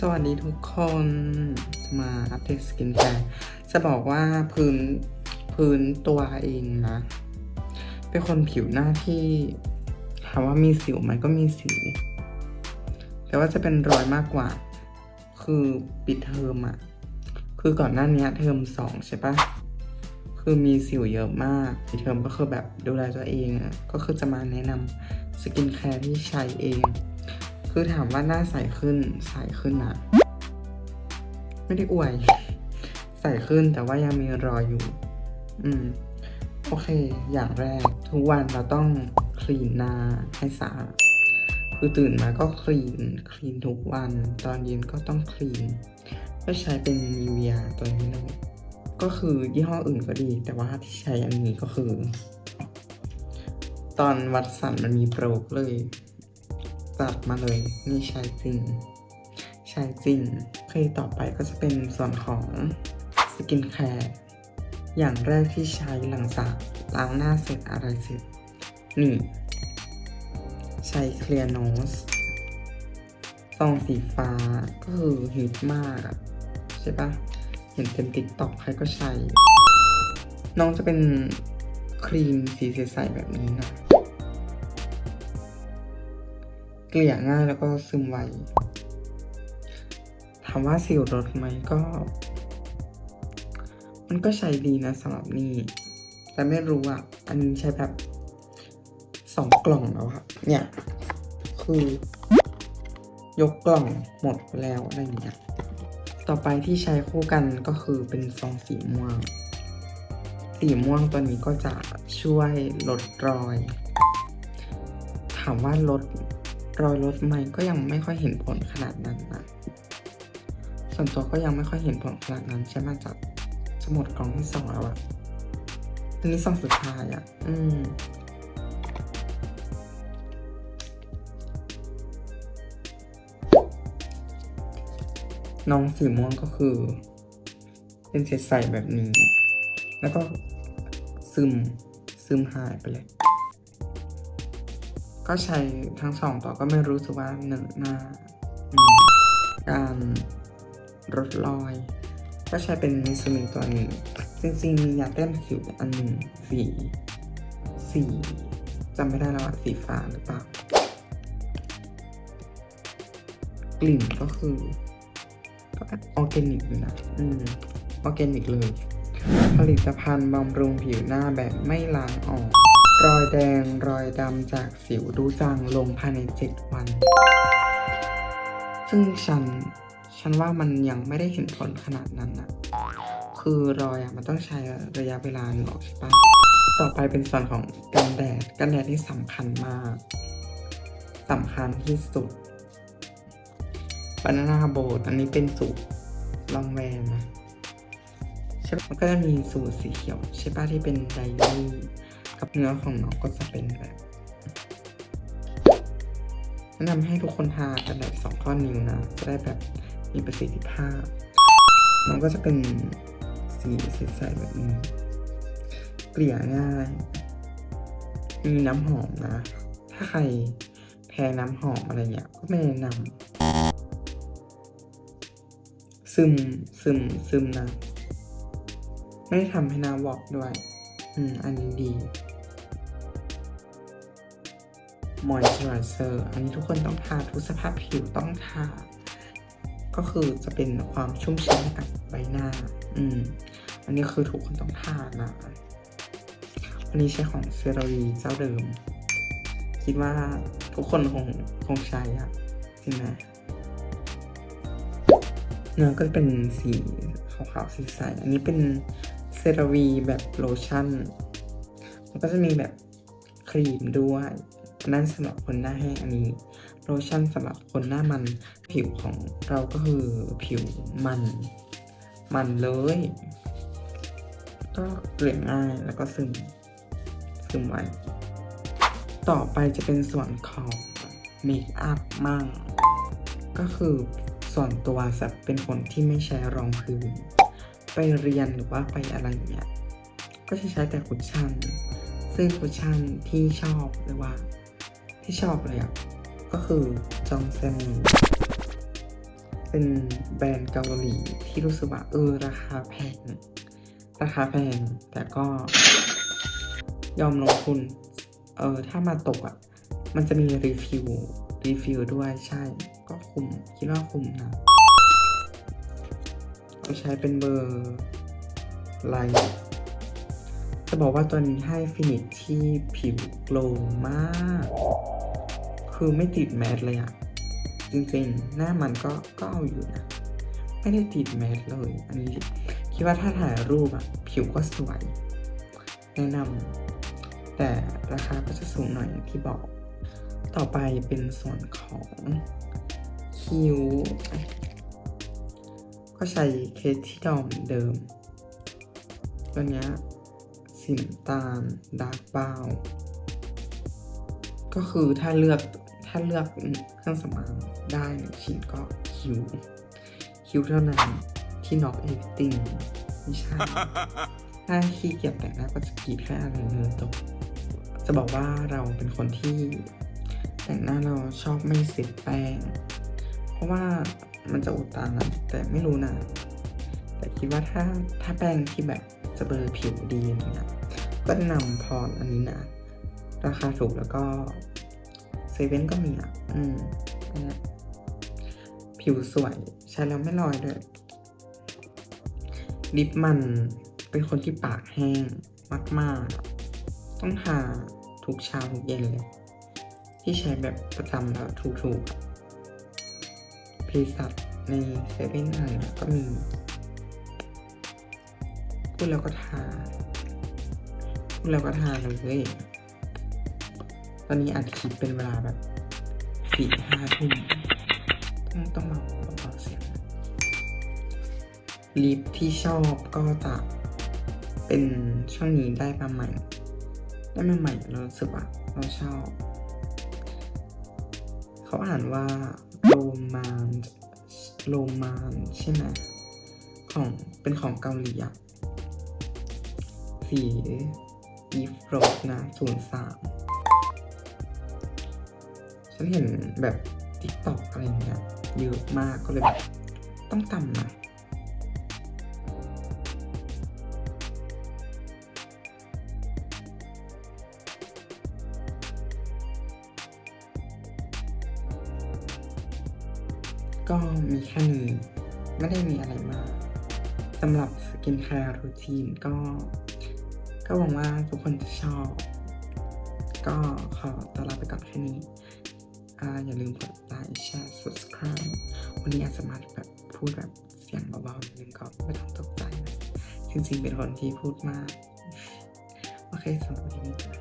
สวัสดีทุกคนจะมาอัปเดตสกินแคร์จะบอกว่าพื้นพื้นตัวเองนะ เป็นคนผิวหน้าที่ถามว่ามีสิวไหมก็มีสิว แต่ว่าจะเป็นรอยมากกว่า คือปิดเทอมอะคือก่อนหน้านี้เทอมสองใช่ปะคือมีสิวเยอะมากปิดเทอมก็คือแบบดูแลตัวเองอะก็คือจะมาแนะนำสกินแคร์ที่ใช้เอง คือถามว่าหน้าใสขึ้นใสขึ้นอะไม่ได้อวย ใสขึ้นแต่ว่ายังมีรอยอยู่ อืม โอเค อย่างแรก ทุกวันเราต้องคลีนหน้าให้สะอาดคือตื่นมาก็คลีน คลีนทุกวัน ตอนเย็นก็ต้องคลีน ก็ใช้เป็นนีเวียตัวนี้เลย ก็คือยี่ห้ออื่นก็ดี แต่ว่าที่ใช้อันนี้ก็คือ ตอนวัดสันมันมีโปรเลย จัดมาเลยนี่ใช้จริง ใช้จริงโอเคต่อไปก็จะเป็นส่วนของสกินแคร์อย่างแรกที่ใช้หลังจากล้างหน้าเสร็จอะไรเสร็จ นี่ ใช้เคลียร์โนสซองสีฟ้าก็คือฮิตมาก ใช่ปะเห็นเต็มติ๊กต็อกใครก็ใช้ น้องจะเป็นครีมสีใสๆแบบนี้นะ เกลี่ยง่ายแล้วก็ซึมไวถามว่าสิวลดไหมก็ มันก็ใช้ดีนะสำหรับนี่แต่ไม่รู้อะ อันนี้ใช้แบบสองกล่องแล้วอะเนี่ย คือ ยกกล่องหมดไปแล้วอะไรอย่างเงี้ยต่อไปที่ใช้คู่กันก็คือเป็นซองสีม่วง สีม่วงตัวนี้ก็จะช่วยลดรอย ถามว่าลด รอยลดไหมก็ยังไม่ค่อยเห็นผลขนาดนั้นนะส่วนตัวก็ยังไม่ค่อยเห็นผลขนาดนั้นใช่ไหมจากจะหมดกล่องที่สองแล้วอะอันนี้ซองสุดท้ายอะอืมน้องสีม่วงก็คือ เป็นเศษใสแบบนี้ แล้วก็ซึมซึมหายไปเลย ก็ใช้ทั้งสองต่อก็ไม่รู้สึกว่าหนึ่งหน้าการลดรอย ก็ใช้เป็นมิซูมิตัวนี้ จริงๆ มียาแต้มสิวอันหนึ่งสีสีจำไม่ได้แล้วอะสีฟ้าหรือเปล่ากลิ่นก็คือก็ออร์แกนิกอยู่นะ อืม ออร์แกนิกเลย ผลิตภัณฑ์บำรุงผิวหน้าแบบไม่ล้างออก รอยแดงรอยดำจากสิวดูจางลงภายใน 7 วัน ซึ่งฉัน ฉันว่ามันยังไม่ได้เห็นผลขนาดนั้นนะคือรอยอะมันต้องใช้ระยะเวลาหนึ่งหรอกใช่ปะต่อไปเป็นส่วนของกันแดด กันแดดที่สำคัญมากสำคัญที่สุดบานาน่าโบดอันนี้เป็นสูตรลองแวร์นะใช่ปะมันก็จะมีสูตรสีเขียวใช่ปะที่เป็นไดรี่ กับเนื้อของน้องก็จะเป็นแบบแนะนำให้ทุกคนทากันแบบสองข้อนิ้วนะ จะได้แบบมีประสิทธิภาพ น้องก็จะเป็นสีใสๆแบบนี้ เกลี่ยง่าย มีน้ำหอมนะ ถ้าใครแพ้น้ำหอมอะไรเงี้ยก็ไม่แนะนำซึมซึมซึมนะ ไม่ได้ทำให้น้าวอกด้วย อืม อันนี้ดี moisturizer อันนี้ทุกคนต้องทาทุกสภาพผิวต้องทา ก็คือจะเป็นความชุ่มชื้นกับใบหน้า อืม อันนี้คือทุกคนต้องทานะ อันนี้ใช้ของเซราวีเจ้าเดิม คิดว่าทุกคนคงคงใช้อะจริงไหมเนื้อก็เป็นสีขาวๆสีใส อันนี้เป็นเซราวีแบบโลชั่น มันก็จะมีแบบครีมด้วย นนั้นสำหรับคนหน้าแห้งอันนี้โลชั่นสำหรับคนหน้ามันผิวของเราก็คือผิวมัน มันเลย ก็เกลี่ยง่ายแล้วก็ซึม ซึมไวต่อไปจะเป็นส่วนของเมคอัพมั่ง ก็คือส่วนตัวสับเป็นคนที่ไม่ใช้รองพื้น ไปเรียนหรือว่าไปอะไรเงี้ย ก็จะใช้แต่คุชชั่น ซึ่งคุชชั่นที่ชอบหรือว่า ที่ชอบเลยอะก็คือจองเซนเป็นแบรนด์เกาหลีที่รู้สึกว่าเออราคาแพง ราคาแพง แต่ก็ยอมลงทุน เออถ้ามาตกอะ่ะ มันจะมีรีฟิลรีฟิลด้วยใช่ ก็คุ้มคิดว่าคุ้มนะเราใช้เป็นเบอร์ไลท์จะบอกว่าตัวนี้ให้ฟินิชที่ผิวโกลมาก คือไม่ติดแมสเลยอะจริงๆ หน้ามันก็ก็เอาอยู่นะ ไม่ได้ติดแมสเลย อันนี้ คิดว่าถ้าถ่ายรูปอะผิวก็สวย แนะนำแต่ราคาก็จะสูงหน่อยอย่างที่บอก ต่อไปเป็นส่วนของคิ้ว ก็ใช้เคสที่ดอมเดิม ตัวเนี้ยสีน้ำตาลดาร์กบาวก็คือถ้าเลือก ถ้าเลือกเครื่องสำอางได้หนึ่งชิ้นก็คิ้ว คิ้วเท่านั้นที่น็อกเอฟติงไม่ใช่ ถ้าขี้เกียจแต่งหน้าก็จะกรีดแค่อะไรเงินตกจะบอกว่าเราเป็นคนที่แต่งหน้าเราชอบไม่เสร็จแป้ง เพราะว่ามันจะอุดตันอะแต่ไม่รู้นะ แต่คิดว่าถ้าถ้าแป้งที่แบบจะเบลอผิวดีอย่างเงี้ยก็แนะนำพรอันนี้นะ ราคาถูกแล้วก็ เซเว่นก็มีอะ อืมอันนี้ผิวสวย ใช้แล้วไม่ลอยด้วยลิปมันเป็นคนที่ปากแห้งมากๆ ต้องทาทุกเช้าทุกเย็นเลย ที่ใช้แบบประจำแล้วถูกๆอะเพสัตในเซเว่นอะไรเนี่ยก็มีพูดแล้วก็ทาพูดแล้วก็ทาเลย ตอนนี้อัดคลิปเป็นเวลาแบบสี่ห้าทุ่มต้องต้องมาเบาเสียงลิปที่ชอบก็จะเป็นช่วงนี้ได้มาใหม่ ได้มาใหม่เราสึกว่าเราชอบ เขาอ่านว่าโรมานโรมานใช่ไหมของเป็นของเกาหลีอะสีอีฟโรสนะศูนย์สาม ฉันเห็นแบบติ๊กต็อกอะไรเงี้ยเยอะมากก็เลยแบบต้องตำหน่อยก็มีแค่นี้ไม่ได้มีอะไรมากสำหรับสกินแคร์รูทีนก็ ก็หวังว่าทุกคนจะชอบ ก็ขอตัวลาไปก่อนแค่นี้ อย่าลืมกดไลค์แชร์ subscribe วันนี้อาจจะมาแบบพูดแบบเสียงเบาๆนิดนึงก็ไม่ต้องตกใจนะจริงๆเป็นคนที่พูดมาก โอเคสำหรับวันนี้นะ